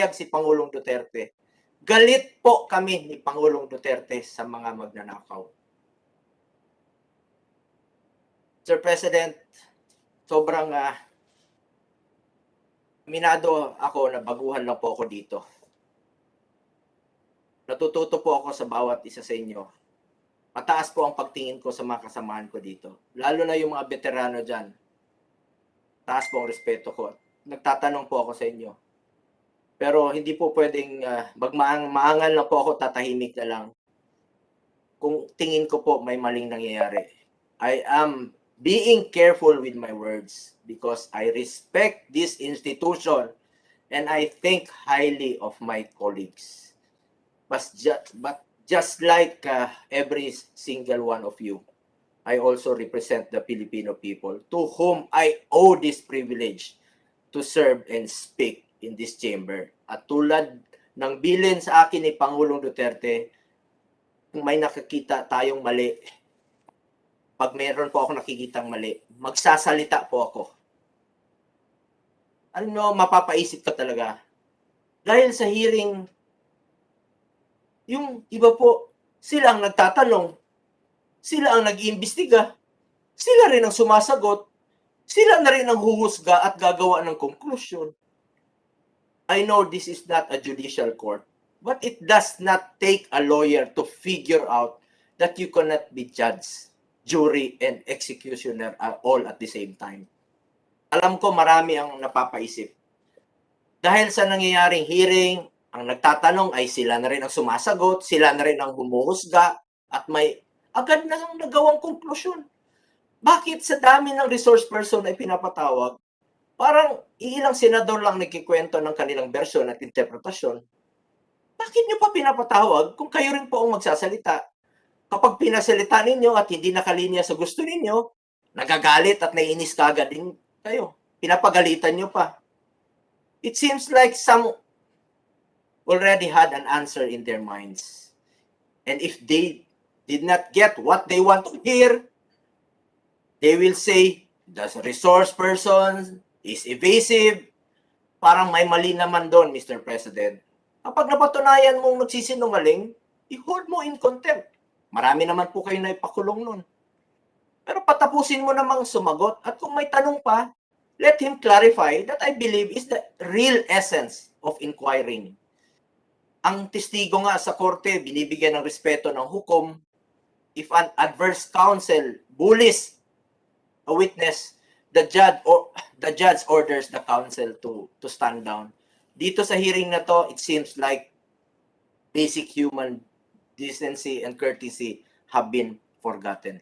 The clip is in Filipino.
pumayag si Pangulong Duterte. Galit po kami ni Pangulong Duterte sa mga magnanakaw. Sir President, sobrang ah, minado ako na baguhan lang po ako dito. Natututo po ako sa bawat isa sa inyo. Mataas po ang pagtingin ko sa mga kasamahan ko dito. Lalo na yung mga veterano dyan. Taas po ang respeto ko. Nagtatanong po ako sa inyo. Pero hindi po pwedeng uh, magmaang maangal na po ako tatahimik na lang. Kung tingin ko po may maling nangyayari. I am being careful with my words because I respect this institution and I think highly of my colleagues. But just, but just like uh, every single one of you, I also represent the Filipino people to whom I owe this privilege to serve and speak in this chamber. At tulad ng bilin sa akin ni Pangulong Duterte, kung may nakikita tayong mali, pag meron po ako nakikitang mali, magsasalita po ako. Ano, mapapaisip ka talaga. Dahil sa hearing, yung iba po, sila ang nagtatanong, sila ang nag-iimbestiga, sila rin ang sumasagot, sila na rin ang huhusga at gagawa ng conclusion. I know this is not a judicial court, but it does not take a lawyer to figure out that you cannot be judge, jury, and executioner are all at the same time. Alam ko marami ang napapaisip. Dahil sa nangyayaring hearing, ang nagtatanong ay sila na rin ang sumasagot, sila na rin ang humuhusga, at may agad na nagawang konklusyon. Bakit sa dami ng resource person ay pinapatawag, parang ilang senador lang nagkikwento ng kanilang bersyon at interpretasyon, bakit nyo pa pinapatawag kung kayo rin po ang magsasalita? Kapag pinasalita ninyo at hindi nakalinya sa gusto ninyo, nagagalit at naiinis kagad din kayo. Pinapagalitan nyo pa. It seems like some already had an answer in their minds. And if they did not get what they want to hear, they will say, the resource person is evasive. Parang may mali naman doon, Mr. President. Kapag napatunayan mong nagsisinungaling, i-hold mo in contempt. Marami naman po kayo na ipakulong nun. Pero patapusin mo namang sumagot at kung may tanong pa, let him clarify that I believe is the real essence of inquiring. Ang testigo nga sa korte, binibigyan ng respeto ng hukom. If an adverse counsel bullies a witness, the judge or the judge orders the counsel to to stand down. Dito sa hearing na to, it seems like basic human decency and courtesy have been forgotten.